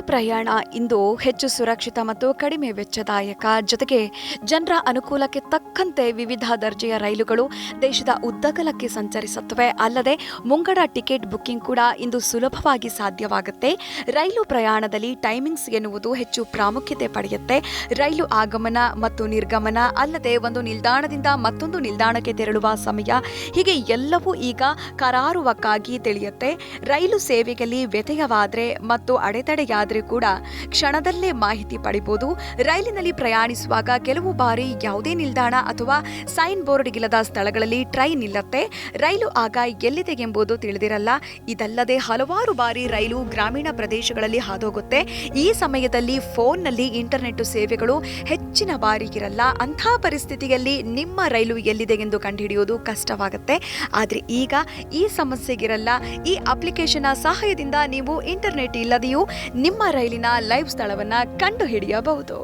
ಪ್ರಯಾಣ ಇಂದು ಹೆಚ್ಚು ಸುರಕ್ಷಿತ ಮತ್ತು ಕಡಿಮೆ ವೆಚ್ಚದಾಯಕ. ಜೊತೆಗೆ ಜನರ ಅನುಕೂಲಕ್ಕೆ ತಕ್ಕಂತೆ ವಿವಿಧ ದರ್ಜೆಯ ರೈಲುಗಳು ದೇಶದ ಉದ್ದಗಲಕ್ಕೆ ಸಂಚರಿಸುತ್ತವೆ. ಅಲ್ಲದೆ ಮುಂಗಡ ಟಿಕೆಟ್ ಬುಕ್ಕಿಂಗ್ ಕೂಡ ಇಂದು ಸುಲಭವಾಗಿ ಸಾಧ್ಯವಾಗುತ್ತೆ. ರೈಲು ಪ್ರಯಾಣದಲ್ಲಿ ಟೈಮಿಂಗ್ಸ್ ಎನ್ನುವುದು ಹೆಚ್ಚು ಪ್ರಾಮುಖ್ಯತೆ ಪಡೆಯುತ್ತೆ. ರೈಲು ಆಗಮನ ಮತ್ತು ನಿರ್ಗಮನ, ಅಲ್ಲದೆ ಒಂದು ನಿಲ್ದಾಣದಿಂದ ಮತ್ತೊಂದು ನಿಲ್ದಾಣಕ್ಕೆ ತೆರಳುವ ಸಮಯ ಹೀಗೆ ಎಲ್ಲವೂ ಈಗ ಕರಾರುವಕ್ಕಾಗಿ ತಿಳಿಯುತ್ತೆ. ರೈಲು ಸೇವೆಯಲ್ಲಿ ವ್ಯತ್ಯಯವಾದರೆ ಮತ್ತು ಅಡೆತಡೆಯಾದರೆ ಕೂಡ ಕ್ಷಣದಲ್ಲೇ ಮಾಹಿತಿ ಪಡಿಬೋದು. ರೈಲಿನಲ್ಲಿ ಪ್ರಯಾಣಿಸುವಾಗ ಕೆಲವು ಬಾರಿ ಯಾವುದೇ ನಿಲ್ದಾಣ ಅಥವಾ ಸೈನ್ ಬೋರ್ಡ್ ಇಲ್ಲದ ಸ್ಥಳಗಳಲ್ಲಿ ಟ್ರೈನ್ ನಿಲ್ಲತ್ತೆ. ರೈಲು ಆಗ ಎಲ್ಲಿದೆ ಎಂಬುದು ತಿಳಿದಿರಲ್ಲ. ಇದಲ್ಲದೆ ಹಲವಾರು ಬಾರಿ ರೈಲು ಗ್ರಾಮೀಣ ಪ್ರದೇಶಗಳಲ್ಲಿ ಹಾದೋಗುತ್ತೆ. ಈ ಸಮಯದಲ್ಲಿ ಫೋನ್ನಲ್ಲಿ ಇಂಟರ್ನೆಟ್ ಸೇವೆಗಳು ಹೆಚ್ಚಿನ ಬಾರಿ ಇರಲ್ಲ. ಅಂಥ ಪರಿಸ್ಥಿತಿಯಲ್ಲಿ ನಿಮ್ಮ ರೈಲು ಎಲ್ಲಿದೆ ಎಂದು ಕಂಡುಹಿಡಿಯೋದು ಕಷ್ಟವಾಗುತ್ತೆ. ಆದರೆ ಈಗ ಈ ಸಮಸ್ಯೆಗಿರಲ್ಲ. ಈ ಅಪ್ಲಿಕೇಶನ್ನ ಸಹಾಯದಿಂದ ನೀವು ಇಂಟರ್ನೆಟ್ ಇಲ್ಲದೆಯೂ ನಿಮ್ಮ ರೈಲಿನ ಲೈವ್ ಸ್ಥಳವನ್ನು ಕಂಡುಹಿಡಿಯಬಹುದು.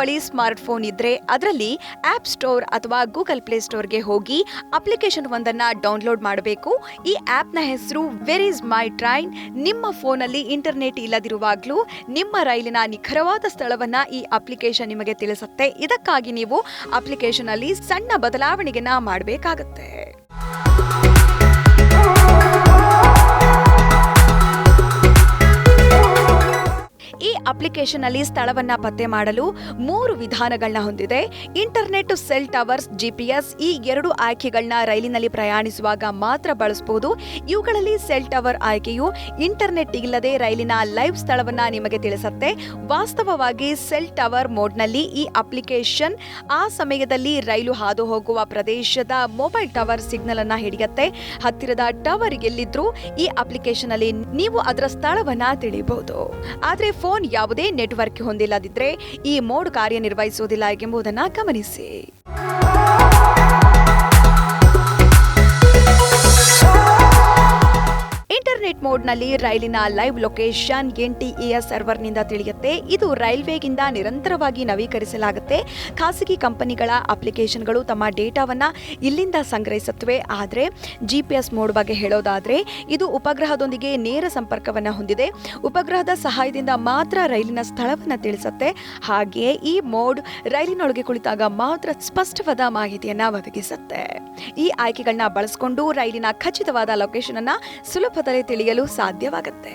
ಬಳಿ ಸ್ಮಾರ್ಟ್ ಫೋನ್ ಇದ್ರೆ ಅದರಲ್ಲಿ ಆಪ್ ಸ್ಟೋರ್ ಅಥವಾ ಗೂಗಲ್ ಪ್ಲೇ ಸ್ಟೋರ್ಗೆ ಹೋಗಿ ಅಪ್ಲಿಕೇಶನ್ ಒಂದನ್ನು ಡೌನ್ಲೋಡ್ ಮಾಡಬೇಕು. ಈ ಆ್ಯಪ್ನ ಹೆಸರು ವೆರ್ ಈಸ್ ಮೈ ಟ್ರೈನ್ ನಿಮ್ಮ ಫೋನಲ್ಲಿ ಇಂಟರ್ನೆಟ್ ಇಲ್ಲದಿರುವಾಗಲೂ ನಿಮ್ಮ ರೈಲಿನ ನಿಖರವಾದ ಸ್ಥಳವನ್ನ ಈ ಅಪ್ಲಿಕೇಶನ್ ನಿಮಗೆ ತಿಳಿಸುತ್ತೆ. ಇದಕ್ಕಾಗಿ ನೀವು ಅಪ್ಲಿಕೇಶನ್ ಅಲ್ಲಿ ಸಣ್ಣ ಬದಲಾವಣೆಗೆನ ಮಾಡಬೇಕಾಗತ್ತೆ. ಅಲ್ಲಿ ಸ್ಥಳವನ್ನ ಪತ್ತೆ ಮಾಡಲು ಮೂರು ವಿಧಾನಗಳನ್ನ ಹೊಂದಿದೆ. ಇಂಟರ್ನೆಟ್ ಸೆಲ್ ಟವರ್ಸ್, ಜಿಪಿಎಸ್ ಈ ಎರಡು ಆಯ್ಕೆಗಳನ್ನ ರೈಲಿನಲ್ಲಿ ಪ್ರಯಾಣಿಸುವಾಗ ಮಾತ್ರ ಬಳಸಬಹುದು ಇವುಗಳಲ್ಲಿ ಸೆಲ್ ಟವರ್ ಆಯ್ಕೆಯು ಇಂಟರ್ನೆಟ್ ಇಲ್ಲದೆ ರೈಲಿನ ಲೈವ್ ಸ್ಥಳವನ್ನ ನಿಮಗೆ ತಿಳಿಸುತ್ತೆ. ವಾಸ್ತವವಾಗಿ ಸೆಲ್ ಟವರ್ ಮೋಡ್ನಲ್ಲಿ ಈ ಅಪ್ಲಿಕೇಶನ್ ಆ ಸಮಯದಲ್ಲಿ ರೈಲು ಹಾದು ಹೋಗುವ ಪ್ರದೇಶದ ಮೊಬೈಲ್ ಟವರ್ ಸಿಗ್ನಲ್ ಅನ್ನ ಹಿಡಿಯುತ್ತೆ. ಹತ್ತಿರದ ಟವರ್ ಎಲ್ಲಿದ್ರೂ ಈ ಅಪ್ಲಿಕೇಶನ್ ಅಲ್ಲಿ ನೀವು ಅದರ ಸ್ಥಳವನ್ನ ತಿಳಿಯಬಹುದು. ಆದ್ರೆ ಫೋನ್ ಯಾವುದೇ ನೆಟ್ವರ್ಕ್ ಹೊಂದಿಲ್ಲದಿದ್ದರೆ ಈ ಮೋಡ್ ಕಾರ್ಯನಿರ್ವಹಿಸುವುದಿಲ್ಲ ಎಂಬುದನ್ನು ಗಮನಿಸಿ. ಇಂಟರ್ನೆಟ್ ಮೋಡ್ನಲ್ಲಿ ರೈಲಿನ ಲೈವ್ ಲೊಕೇಶನ್ ಎನ್ಟಿಇಎಸ್ ಸರ್ವರ್ನಿಂದ ತಿಳಿಯುತ್ತೆ. ಇದು ರೈಲ್ವೆಗಿಂದ ನಿರಂತರವಾಗಿ ನವೀಕರಿಸಲಾಗುತ್ತೆ. ಖಾಸಗಿ ಕಂಪನಿಗಳ ಅಪ್ಲಿಕೇಶನ್ಗಳು ತಮ್ಮ ಡೇಟಾವನ್ನ ಇಲ್ಲಿಂದ ಸಂಗ್ರಹಿಸುತ್ತವೆ. ಆದರೆ ಜಿ ಪಿ ಎಸ್ ಮೋಡ್ ಬಗ್ಗೆ ಹೇಳೋದಾದ್ರೆ, ಇದು ಉಪಗ್ರಹದೊಂದಿಗೆ ನೇರ ಸಂಪರ್ಕವನ್ನ ಹೊಂದಿದೆ. ಉಪಗ್ರಹದ ಸಹಾಯದಿಂದ ಮಾತ್ರ ರೈಲಿನ ಸ್ಥಳವನ್ನ ತಿಳಿಸುತ್ತೆ. ಹಾಗೆಯೇ ಈ ಮೋಡ್ ರೈಲಿನೊಳಗೆ ಕುಳಿತಾಗ ಮಾತ್ರ ಸ್ಪಷ್ಟವಾದ ಮಾಹಿತಿಯನ್ನ ಒದಗಿಸುತ್ತೆ. ಈ ಆಯ್ಕೆಗಳನ್ನ ಬಳಸಿಕೊಂಡು ರೈಲಿನ ಖಚಿತವಾದ ಲೊಕೇಶನ್ ಅನ್ನ ಸುಲಭದಲ್ಲಿ ತಿಳಿಯಲು ಸಾಧ್ಯವಾಗುತ್ತೆ.